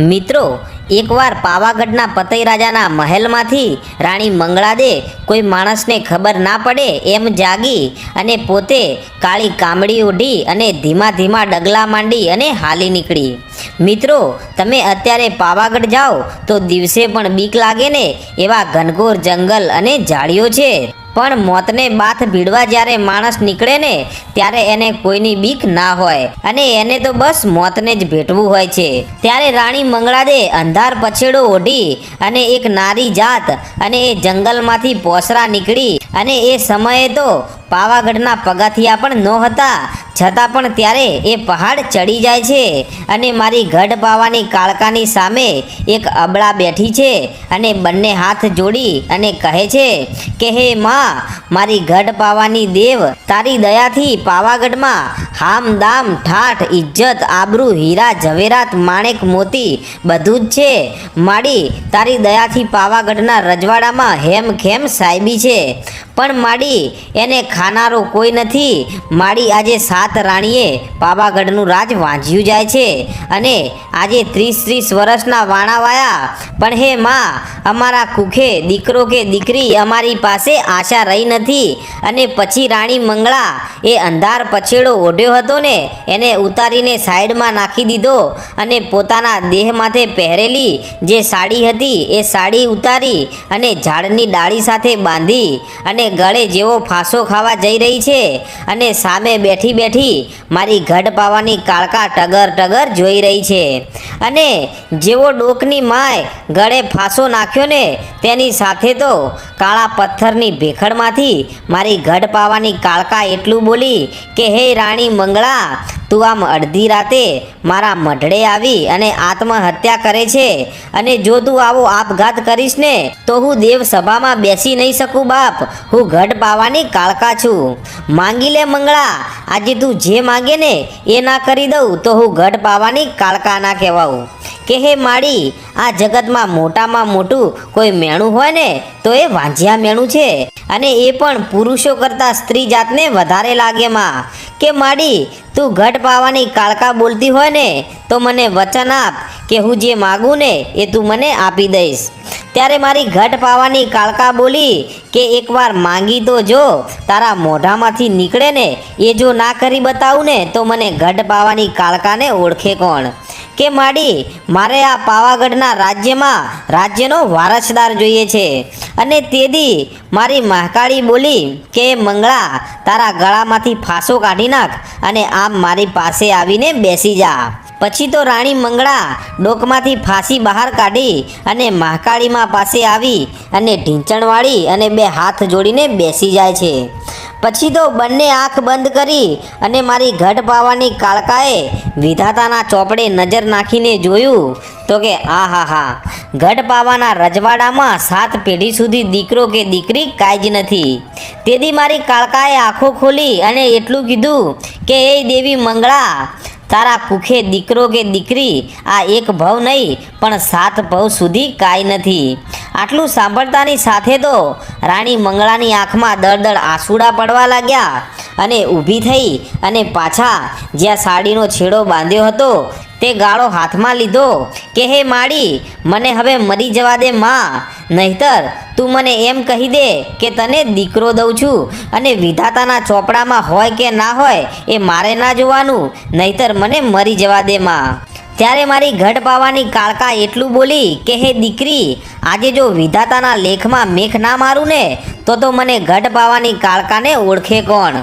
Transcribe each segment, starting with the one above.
મિત્રો, એકવાર પાવાગઢના પતઈ રાજાના મહેલમાંથી રાણી મંગળાદે કોઈ માણસને ખબર ના પડે એમ જાગી અને પોતે કાળી કામડી ઓઢી અને ધીમા ધીમા ડગલા માંડી અને હાલી નીકળી. મિત્રો, તમે અત્યારે પાવાગઢ જાઓ તો દિવસે પણ બીક લાગે ને એવા ઘનઘોર જંગલ અને ઝાડીઓ છે. પણ મોતને બાથ ભીડવા જ્યારે માણસ નીકળે ને, ત્યારે એને કોઈની બીક ના હોય. અને એને તો બસ મોતને જ ભેટવું હોય છે. ત્યારે રાણી મંગળાદે અંધાર પછેડો ઓઢી અને એક નારી જાત અને એ જંગલમાંથી પોસરા નીકળી અને એ સમયે તો પાવાગઢના પગથિયા પણ નહોતા છતાં પણ ત્યારે એ પહાડ ચડી જાય છે અને મારી ગઢ પાવાની કાળકાની સામે એક અબળા બેઠી છે અને બંને હાથ જોડી અને કહે છે કે, હે માં, મારી ગઢ પાવાની દેવ, તારી દયાથી પાવાગઢમાં હામ દામ, ઠાઠ ઇજ્જત આબરૂ, હીરા, ઝવેરાત, માણેક, મોતી બધું જ છે. માડી, તારી દયાથી પાવાગઢના રજવાડામાં હેમ ખેમ સાહેબી છે. પણ માડી, એને ખાનારો કોઈ નથી. માડી આજે સાત રાણીએ પાવાગઢનું રાજ વાંચ્યું જાય છે અને આજે ત્રીસ ત્રીસ વર્ષના વાણાવાયા. પણ હે માં, અમારા કુખે દીકરો કે દીકરી અમારી પાસે આશા રહી નથી અને પછી રાણી મંગળા એ અંધાર પછેડો ઓઢ્યો હતો ને, એને ઉતારીને સાઈડમાં નાખી દીધો અને પોતાના દેહ માથે પહેરેલી જે સાડી હતી એ સાડી ઉતારી અને ઝાડની ડાળી સાથે બાંધી અને ગળે જેવો ફાંસો ખાવા જઈ રહી છે અને સામે બેઠી બેઠી મારી ગઢ પાવાની કાળકા ટગર ટગર જોઈ રહી છે. અને જેવો ડોકની માય ગળે ફાંસો નાખ્યો ને તેની સાથે તો કાળા પથ્થરની ભેખડમાંથી મારી ગઢ પાવાની કાળકા એટલું બોલી કે, હે રાણી મંગળા તું આમ અડધી રાતે મારા મઢડે આવી અને આત્મહત્યા કરે છે. અને જો તું આવો આપઘાત કરીશ ને, તો હું દેવ સભામાં બેસી નહીં શકું બાપ. હું ગઢ પાવાની કાળકા છું. માંગી લે મંગળા, આજે તું જે માંગે ને એ ના કરી દઉં, તો હું ગઢ પાવાની કાળકા ના કહેવાઉં. કે હે માડી આ જગતમાં મોટામાં મોટું કોઈ મેણું હોય ને, તો એ વાંઝિયા મેણું છે. અને એ પણ પુરુષો કરતાં સ્ત્રી જાતને વધારે લાગે માં. કે માડી, તું ઘટ પાવાની કાળકા બોલતી હોય ને, તો મને વચન આપ કે હું જે માગું ને, એ તું મને આપી દઈશ. ત્યારે મારી ઘટ પાવાની કાળકા બોલી કે એકવાર માંગી તો જો, તારા મોઢામાંથી નીકળે ને, એ જો ના કરી બતાવું ને, તો મને ઘટ પાવાની કાળકાને ઓળખે કોણ? કે માડી, મારે આ પાવાગઢના રાજ્યમાં રાજ્યનો વારસદાર જોઈએ છે. અને તેદી મારી મહાકાળી બોલી કે, મંગળા, તારા ગળામાંથી ફાંસો કાઢી નાખ અને આમ મારી પાસે આવીને બેસી જા. પછી તો રાણી મંગળા ડોકમાંથી ફાંસી બહાર કાઢી અને મહાકાળીમાં પાસે આવી અને ઢીંચણવાળી અને બે હાથ જોડીને બેસી જાય છે. પછી તો બંને આંખ બંધ કરી અને મારી ઘટ પાવાની કાળકાએ વિધાતાના ચોપડે નજર નાખીને જોયું તો કે આ હા હા ઘટ પાવાના રજવાડામાં સાત પેઢી સુધી દીકરો કે દીકરી કાંઈ જ નથી. તેથી મારી કાળકાએ આંખો ખોલી અને એટલું કીધું કે, એ દેવી મંગળા તારા કુખે દીકરો કે દીકરી, આ એક ભવ નહીં, પણ સાત ભવ સુધી કાંઈ નથી. આટલું સાંભળતાની સાથે તો રાણી મંગળાની આંખમાં દળદળ દળ આંસુડા પડવા લાગ્યા અને ઊભી થઈ અને પાછા જ્યાં સાડીનો છેડો બાંધ્યો હતો તે ગાળો હાથમાં લીધો કે, હે માળી મને હવે મરી જવા દે માં. નહીતર તું મને એમ કહી દે કે, તને દીકરો દઉં છું અને વિધાતાના ચોપડામાં હોય કે ના હોય એ મારે ના જોવાનું. નહીતર મને મરી જવા દે માં. ત્યારે મારી ઘટ પાવાની કાળકા એટલું બોલી કે, હે દીકરી, આજે જો વિધાતાના લેખમાં મેખ ના મારું ને, તો તો મને ઘટ પાવાની કાળકાને ઓળખે કોણ?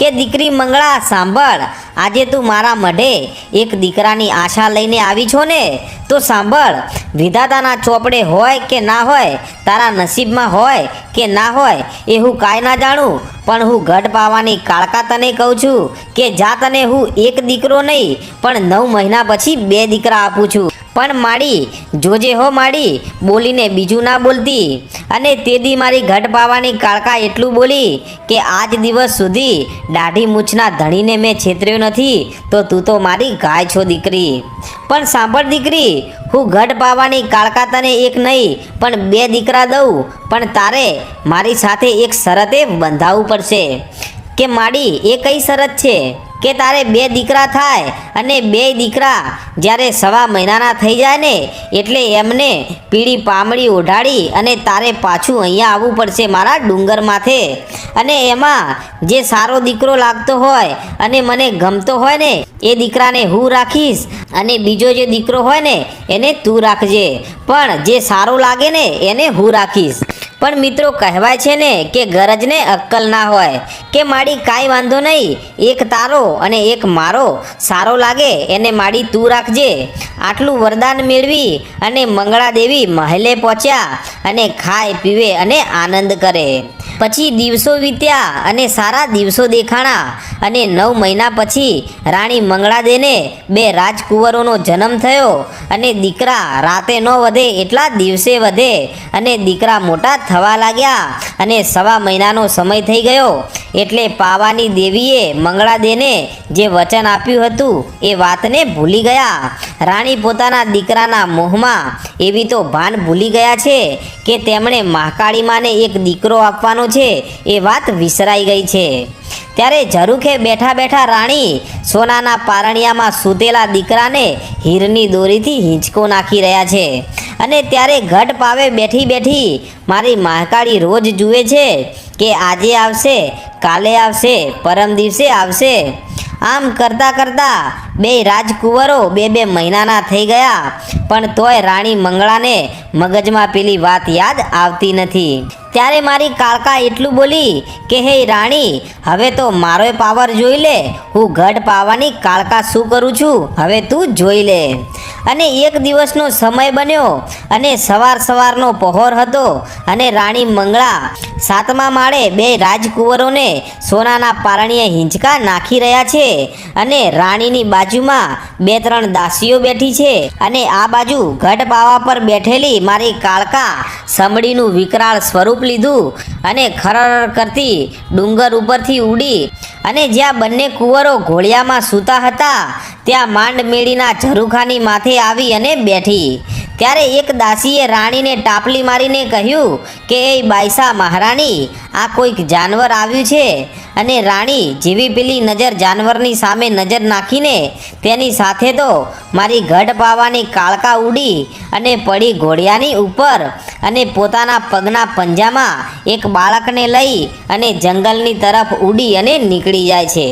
કે દીકરી મંગળા, સાંભળ, આજે તું મારા મઢે એક દીકરાની આશા લઈને આવી છો ને? તો સાંભળ, વિધાતાના ચોપડે હોય કે ના હોય, તારા નસીબમાં હોય કે ના હોય, એ હું કાંઈ ના જાણું. પણ હું ઘટ પાવાની કાળકા તને કહું છું કે જા તને હું એક દીકરો નહીં, પણ નવ મહિના પછી બે દીકરા આપું છું. પણ માડી, જોજે હો માડી, બોલીને બીજું ના બોલતી. અને તેદી મારી ઘટ પાવાની કાળકા એટલું બોલી કે આજ દિવસ સુધી દાઢી મૂછના ધણીને મેં છેતર્યો નથી, તો તું તો મારી ગાય છો દીકરી. પણ સાંભળ દીકરી, હું ઘટ પાવાની કાળકા તને એક નહીં, પણ બે દીકરા દઉં, પણ તારે મારી સાથે એક શરતે બંધાવવું પડશે. કે માડી, એ કઈ શરત છે? કે તારે બે દીકરા થાય અને બે દીકરા જ્યારે સવા મહિનાના થઈ જાય ને, એટલે એમને પીળી પામડી ઓઢાડી અને તારે પાછું અહીંયા આવવું પડશે મારા ડુંગર માથે. અને એમાં જે સારો દીકરો લાગતો હોય અને મને ગમતો હોય ને, એ દીકરાને હું રાખીશ અને બીજો જે દીકરો હોય ને, એને તું રાખજે. પણ જે સારો લાગે ને, એને હું રાખીશ. પણ મિત્રો કહેવાય છે ને કે ગરજને અક્કલ ના હોય, કે માડી કાંઈ વાંધો નહીં, એક તારો અને એક મારો. સારો લાગે એને માડી તું રાખજે. આટલું વરદાન મેળવી અને મંગળાદેવી મહેલે પહોંચ્યા અને ખાય, પીવે અને આનંદ કરે. પછી દિવસો વીત્યા અને સારા દિવસો દેખાણા અને નવ મહિના પછી રાણી મંગળાદેને બે રાજકુંવરોનો જન્મ થયો અને દીકરા રાતે ન વધે એટલા દિવસે વધે અને દીકરા મોટા થવા લાગ્યા અને સવા મહિનાનો સમય થઈ ગયો. એટલે પાવાની દેવીએ મંગળાદેને જે વચન આપ્યું હતું એ વાતને ભૂલી ગયા. રાણી પોતાના દીકરાના મોહમાં એવી તો ભાન ભૂલી ગયા છે કે તેમણે મહાકાળી માને એક દીકરો આપવાનો છે એ વાત વિસરાઈ ગઈ છે. ત્યારે ઝરૂખે બેઠા બેઠા રાણી સોનાના પારણિયામાં સૂતેલા દીકરાને હીરની દોરીથી હિંચકો નાખી રહ્યા છે. અને ત્યારે ઘટ પાવે બેઠી બેઠી મારી મહાકાળી રોજ જુએ છે કે આજે આવશે, કાલે આવશે, પરમ દિવસે આવશે. આમ કરતાં કરતાં બે રાજકુંવરો બે બે મહિનાના થઈ ગયા, પણ તોય રાણી મંગળાને મગજમાં પેલી વાત યાદ આવતી નથી. ત્યારે મારી કાળકા એટલું બોલી કે, હે રાણી, હવે તો મારોય પાવર જોઈ લે. હું ગઢ પાવાની કાળકા શું કરું છું? હવે તું જોઈ લે. અને એક દિવસનો સમય બન્યો અને સવાર સવારનો પહોર હતો અને રાણી મંગળા સાતમા માળે બે રાજકુંવરોને સોનાના પારણીએ હિંચકા નાખી રહ્યા છે અને રાણીની બાજુમાં બે ત્રણ દાસીઓ બેઠી છે અને આ બાજુ ઘટ પાવા પર બેઠેલી મારી કાળકા સમડીનું વિકરાળ સ્વરૂપ લીધું અને ખરર કરતી ડુંગર ઉપરથી ઉડી અને જ્યાં બંને કુંવરો ઘોડિયામાં સૂતા હતા, ત્યાં માંડ મેળીના ઝરૂખાની માથે આવી અને બેઠી. ત્યારે એક દાસીએ રાણીને ટાપલી મારીને કહ્યું કે, એ બાઈસા મહારાણી, આ કોઈક જાનવર આવ્યું છે. અને રાણી જેવી પેલી નજર જાનવરની સામે નજર નાખીને તેની સાથે તો મારી ગઢ પાવાની કાળકા ઉડી અને પડી ઘોડિયાની ઉપર અને પોતાના પગના પંજામાં એક બાળકને લઈ અને જંગલની તરફ ઉડી અને નીકળી જાય છે.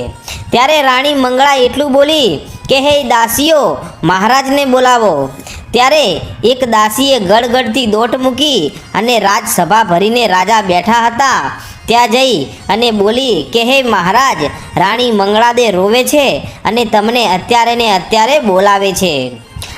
ત્યારે રાણી મંગળા એટલું બોલી કે, હે દાસીઓ, મહારાજને બોલાવો. ત્યારે એક દાસીએ ગડગડથી દોટ મૂકી અને રાજસભા ભરીને રાજા બેઠા હતા ત્યાં જઈ અને બોલી, કે હે મહારાજ, રાણી મંગળાદે રોવે છે અને તમને અત્યારે ને અત્યારે બોલાવે છે.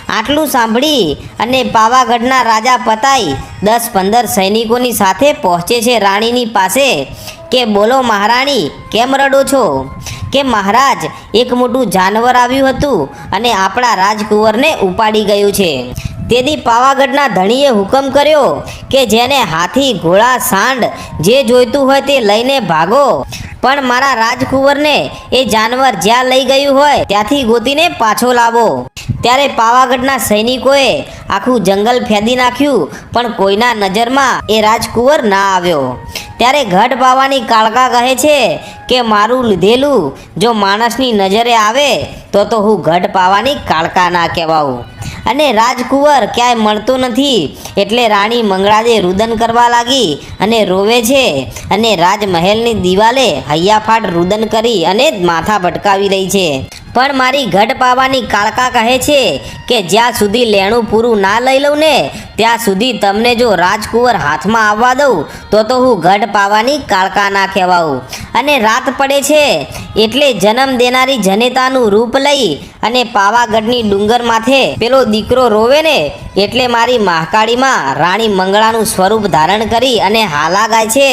આટલું સાંભળી અને પાવાગઢના રાજા પતાઈ દસ પંદર સૈનિકોની સાથે પહોંચે છે રાણીની પાસે, કે બોલો મહારાણી, કેમ રડો છો? કે મહારાજ, એક મોટું જાનવર આવ્યું હતું અને આપણા રાજકુંવરને ઉપાડી ગયું છે. તેથી પાવાગઢના ધણીએ હુકમ કર્યો કે જેને હાથી, ઘોડા, સાંડ જે જોઈતું હોય તે લઈને ભાગો. પણ મારા રાજકુંવરને એ જાનવર જ્યાં લઈ ગયું હોય ત્યાંથી ગોતીને પાછો લાવો. ત્યારે પાવાગઢના સૈનિકોએ આખું જંગલ ફેંદી નાખ્યું, પણ કોઈના નજરમાં એ રાજકુંવર ના આવ્યો. ત્યારે ઘટ પાવાની કાળકા કહે છે કે મારું લીધેલું જો માણસની નજરે આવે તો તો હું ઘટ પાવાની કાળકા ના કહેવાઉં. અને રાજકુંવર ક્યાંય મળતો નથી એટલે રાણી મંગળાજે રુદન કરવા લાગી અને રોવે છે અને રાજમહેલની દિવાલે હૈયાફાટ રુદન કરી અને માથા ભટકાવી રહી છે. પણ મારી ઘટ પાવાની કાળકા કહે છે કે જ્યાં સુધી લેણું પૂરું ના લઈ લઉં ને ત્યાં સુધી તમને જો રાજકુંવર હાથમાં આવવા દઉં, તો તો હું ગઢ પાવાની કાળકા ના કહેવાઉં અને રાત પડે છે, એટલે જન્મ દેનારી જનેતાનું રૂપ લઈ અને પાવાગઢની ડુંગર માથે પેલો દીકરો રોવે ને, એટલે મારી મહાકાળીમાં રાણી મંગળાનું સ્વરૂપ ધારણ કરી અને હાલા ગાય છે.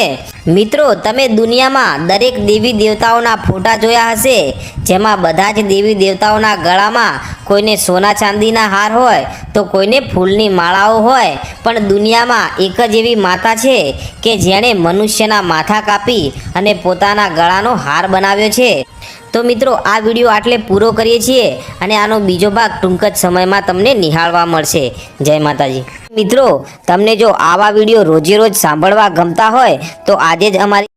મિત્રો, તમે દુનિયામાં દરેક દેવી દેવતાઓના ફોટા જોયા હશે, જેમાં બધા જ દેવી દેવતાઓના ગળામાં કોઈને સોના ચાંદીના હાર હોય, તો કોઈને ફૂલની માળાઓ હોય. પણ દુનિયામાં એક જ એવી માતા છે કે જેણે મનુષ્યના માથા કાપી અને પોતાના ગળાનો હાર બનાવ્યો છે. તો મિત્રો, આ વીડિયો આટલે પૂરો કરીએ છીએ અને આનો બીજો ભાગ ટૂંક જ સમયમાં તમને નિહાળવા મળશે. જય માતાજી. મિત્રો, તમને જો આવા વીડિયો રોજે રોજ સાંભળવા ગમતા હોય, તો આજે જ અમારી